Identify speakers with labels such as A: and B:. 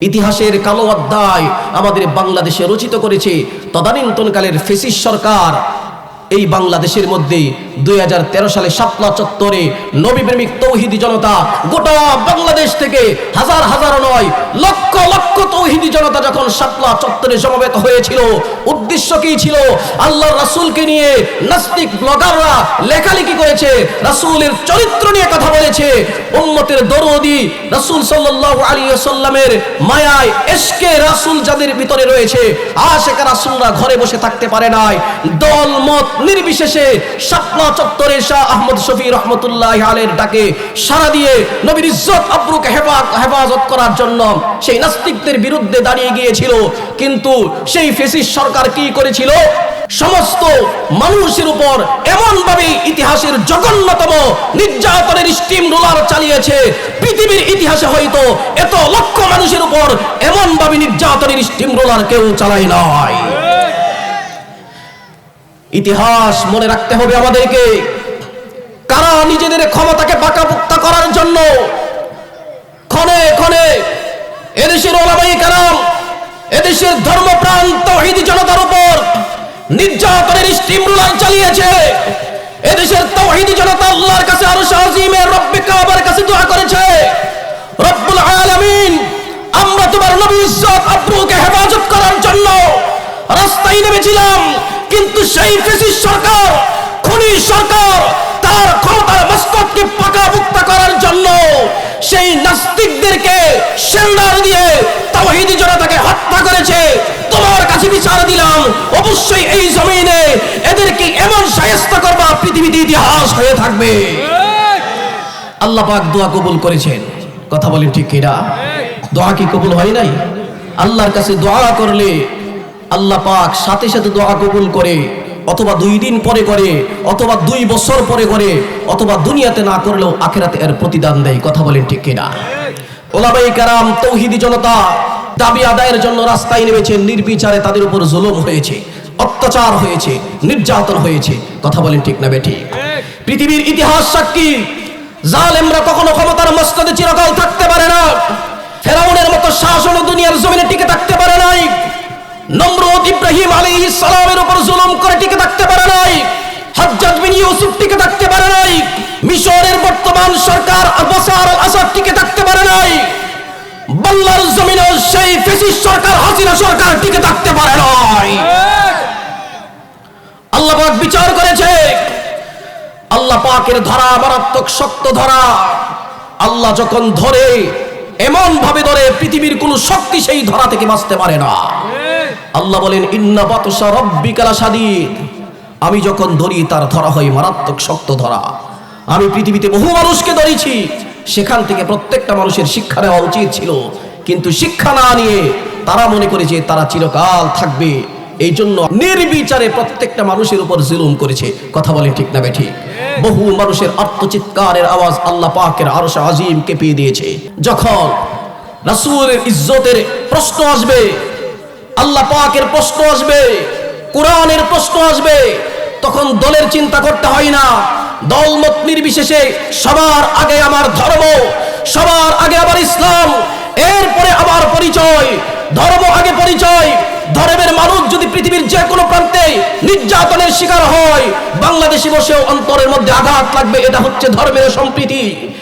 A: ইতিহাসের কালো অধ্যায় আমাদের বাংলাদেশে রচিত করেছে তদানীন্তনকালের ফেসিস সরকার। এই বাংলাদেশের মধ্যে দুই হাজার তেরো সালে শাপলা চত্বরে নবী প্রেমিক তৌহিদি জনতা গোটা বাংলাদেশ থেকে হাজার হাজার নয় লক্ষ লক্ষ তৌহিদি জনতা যখন শাপলা চত্বরে সমবেত হয়েছিল, উদ্দেশ্য কি ছিল? আল্লাহ রাসূলকে নিয়ে নাস্তিক ব্লগাররা লেখালেখি করেছে, রাসূলের চরিত্র নিয়ে কথা বলেছে। উম্মতের দরদি রাসূল সাল্লাল্লাহু আলাইহি ওয়াসাল্লামের মায়ায় এশকে রাসূল যাদের ভিতরে রয়েছে, আশেকা রাসূলরা ঘরে বসে থাকতে পারে নাই। দল, মত নির্বিশেষে শাপলা চত্বরে শাহ আহমদ শফি রহমতুল্লাহ আলের ডাকে সারা দিয়ে নবীর ইজ্জত, আব্রুকে হেফাজত করার জন্য সেই নাস্তিকদের বিরুদ্ধে দাঁড়িয়ে গিয়েছিল। কিন্তু সেই ফেসিস সরকার কি করেছিল? সমস্ত মানুষের উপর এমন ভাবে ইতিহাসের জঘন্যতম নির্যাতনের স্টিম রোলার চালিয়েছে। পৃথিবীর ইতিহাসে হয়তো এত লক্ষ মানুষের উপর এমন ভাবে নির্যাতনের স্টিম রোলার কেউ চালায় নাই। ইতিহাস মনে রাখতে হবে আমাদেরকে। কারা নিজেদের ক্ষমতাকে পাকাপোক্তা করার জন্য ক্ষণে ক্ষণে এদেশের ওলামাই কারাম, এদেশের ধর্মপ্রাণ তৌহিদি জনতার উপর নির্যাতনের স্টিম রুলার চালিয়েছে। এদেশের তৌহিদি জনতা আল্লাহর কাছে আরও শাহিমের রব্বে কাবার কাছে দোয়া করেছে। রব্বুল আলামিন, আমরা তোমার নবী ইজ্জত আব্রুকে হেফাজত করার জন্য রাস্তায় নেমেছিলাম, কিন্তু সেই ফেসিস সরকার, খনি সরকার তোমার কাছে দিলাম। অবশ্যই এই এদেরকে এমন কথা বলেন ঠিক কিনা? দোয়া কি কবুল হয় নাই? আল্লাহর কাছে দোয়া করলে আল্লাহ পাক সাথে সাথে দোয়া কবুল করে, অথবা দুই দিন পরে করে, অথবা দুই বছর পরে করে, অথবা দুনিয়াতে না করলেও আখেরাতে এর প্রতিদান দেয়। কথা বলেন ঠিক কিনা? ওলামাই কারাম, তৌহিদি জনতা দাবি আদায়ের জন্য রাস্তায় নির্বিচারে তাদের উপর জুলুম হয়েছে, অত্যাচার হয়েছে, নির্যাতন হয়েছে। কথা বলেন ঠিক না বেঠিক পৃথিবীর ইতিহাস সাক্ষী, জালেমরা কখনো ক্ষমতার মস্তদে চিরকাল থাকতে পারে না। ফেরাউনের মতো শাসন দুনিয়ার জমিনে টিকে থাকতে পারে নাই। নমরুদ ইব্রাহিম আলাইহিস সালামের উপর জুলুম করে টিকে থাকতে পারে নাই। হজ্জাজ বিন ইউসুফ টিকে থাকতে পারে নাই। মিশরের বর্তমান সরকার আল আসাদ টিকে থাকতে পারে সরকার টিকে থাকতে পারে নাই। আল্লাহ পাক বিচার করেছে। আল্লাহ পাকের ধরা মারাত্মক শক্ত ধরা। আল্লাহ যখন ধরে এমন ভাবে ধরে, পৃথিবীর কোন শক্তি সেই ধরা থেকে বাঁচতে পারে না। আল্লাহ বলেন, ইন্না রব্বিকালা সাদিদ আমি যখন ধরি, তার ধরা হয় মারাত্মক শক্ত ধরা। আমি পৃথিবীতে বহু মানুষকে ধরেছি। সেখান থেকে প্রত্যেকটা মানুষের শিক্ষা নেওয়া উচিত ছিল। কিন্তু শিক্ষা না নিয়ে তারা মনে করে যে তারা চিরকাল থাকবে। এই জন্য নির্বিচারে প্রত্যেকটা মানুষের উপর জুলুম করেছে। কথা বলে ঠিক না ঠিক বহু মানুষের আত্মচিৎকারের আওয়াজ আল্লাহ পাকের আরশ আজিম কেঁপিয়ে দিয়েছে। যখন রাসূলের ইজ্জতের প্রশ্ন আসবে, আল্লাহ পাকের প্রশ্ন আসবে, কোরআনের প্রশ্ন আসবে, তখন দলের চিন্তা করতে হয় না। দলমত নির্বিশেষে সবার আগে আমার ধর্ম, সবার আগে আমার ইসলাম, এরপরে আমার পরিচয় ধর্ম আগে পরিচয়। ধর্মের মানুষ যদি পৃথিবীর যে কোনো প্রান্তে নির্যাতনের শিকার হয়, বাংলাদেশি বসেও অন্তরের মধ্যে আঘাত লাগবে, এটা হচ্ছে ধর্মের সম্প্রীতি।